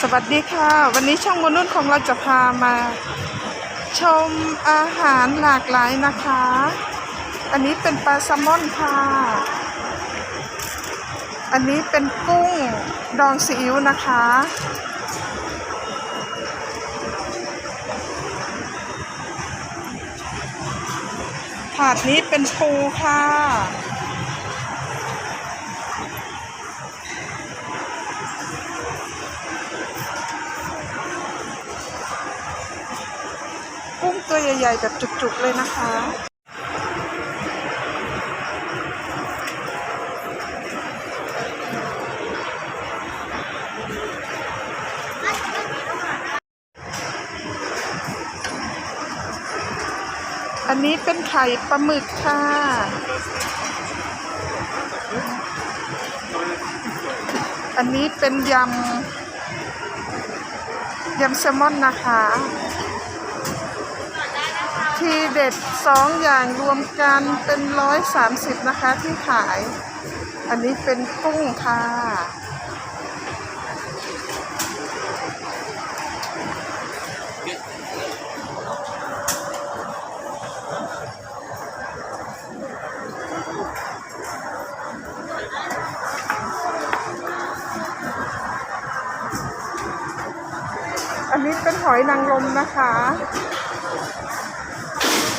สวัสดีค่ะ วันนี้ช่องมนุ่นของเราจะพามา ชมอาหารหลากหลายนะคะ อันนี้เป็นปลาแซลมอนค่ะ อันนี้เป็นกุ้งดองซีอิ๊วนะคะ ถาดนี้เป็นปูค่ะ กุ้งตัว ใหญ่ๆแบบจุกๆเลยนะคะ อันนี้เป็นไข่ปลาหมึกค่ะอันนี้เป็นยำยำแซลมอนนะคะ ทีเด็ดสองอย่างรวมกันเป็นร้อยสามสิบนะคะที่ขาย อันนี้เป็นกุ้งค่ะ อันนี้เป็นหอยนางรมนะคะ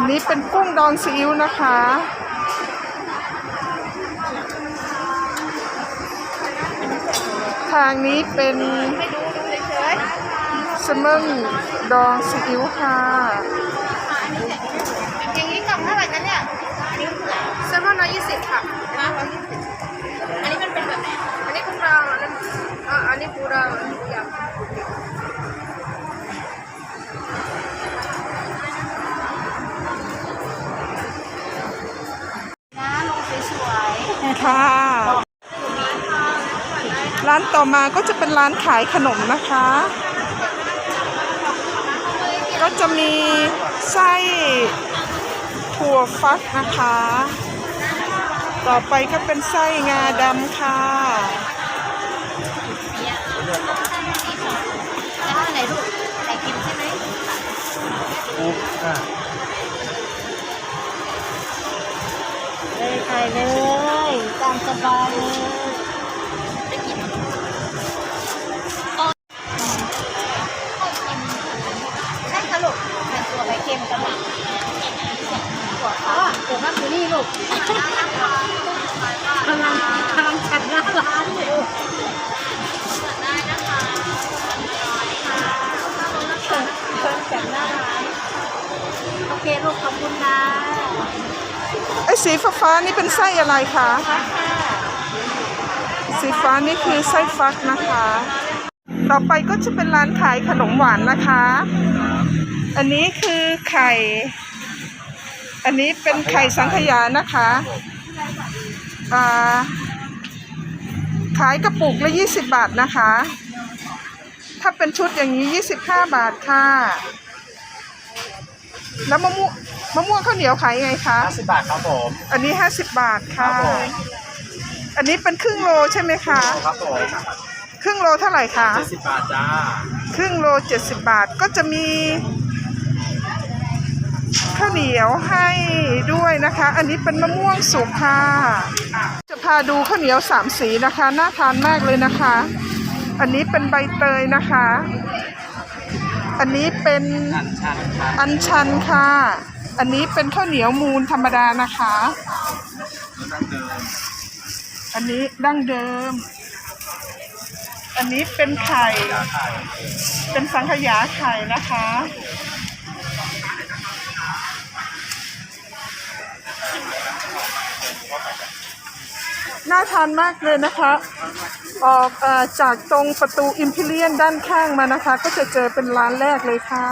อันนี้เป็นกุ้งดองซีอิ๊วนะคะ ทางนี้เป็นสมอนดองซีอิ๊วค่ะ อย่างนี้กล่องเท่าไหร่คะเนี่ยแซลมอนร้อยยี่สิบค่ะร้อยยี่สิบอันนี้มันเป็นแบบไหน ค่ะ ร้านต่อมาก็จะเป็นร้านขายขนมนะคะ ก็จะมีไส้ถั่วฟักนะคะ ต่อไปก็เป็นไส้งาดำค่ะๆแล้วอะไรลูกไข่เค็มใช่ไหมเลยถ่ายเลย ตามสบายเลยจะกินใช่ค่ะลูกเป็นตัวไข่เค็มกับหมักถั่วอ๋อถั่วมะคือนี่ลูกกำลังกำลังจัดหน้าร้าน สีฟ้าๆนี่เป็นไส้อะไรคะสีฟ้านี่คือไส้ฟักนะคะ ต่อไปก็จะเป็นร้านขายขนมหวานนะคะ อันนี้คือไข่ อันนี้เป็นไข่สังขยานะคะาขายกระปุกละ20 บาทนะคะ ถ้าเป็นชุดอย่างนี้ 25 บาทค่ะ แล้วมะม่วง มะม่วงข้าวเหนียวขายไงคะ 50 บาทครับผมอันนี้ 50 บาทครัค่ะ บผมอันนี้เป็นครึ่งโลใช่ไหมคะ ครับผมครึ่งโลเท่าไหร่คะ 70 บาทจ้าครึ่งโล 70 บาทก็จะมีข้าวเหนียวให้ด้วยนะคะ อันนี้เป็นมะม่วงสุกค่ะ จะพาดูข้าวเหนียวสามสีนะคะน่าทานมากเลยนะคะ อันนี้เป็นใบเตยนะคะ อันนี้เป็นชันครับอันชันค่ะ อันนี้เป็นข้าวเหนียวมูลธรรมดานะคะ อันนี้ดั้งเดิม อันนี้เป็นไข่ เป็นสังขยาไข่นะคะ น่าทานมากเลยนะคะ ออกอจากตรงประตูอิมพิเรียนด้านข้างมานะคะ ก็จะเจอเป็นร้านแรกเลยค่ะ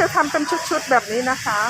จะทำเป็นชุดๆแบบนี้นะคะ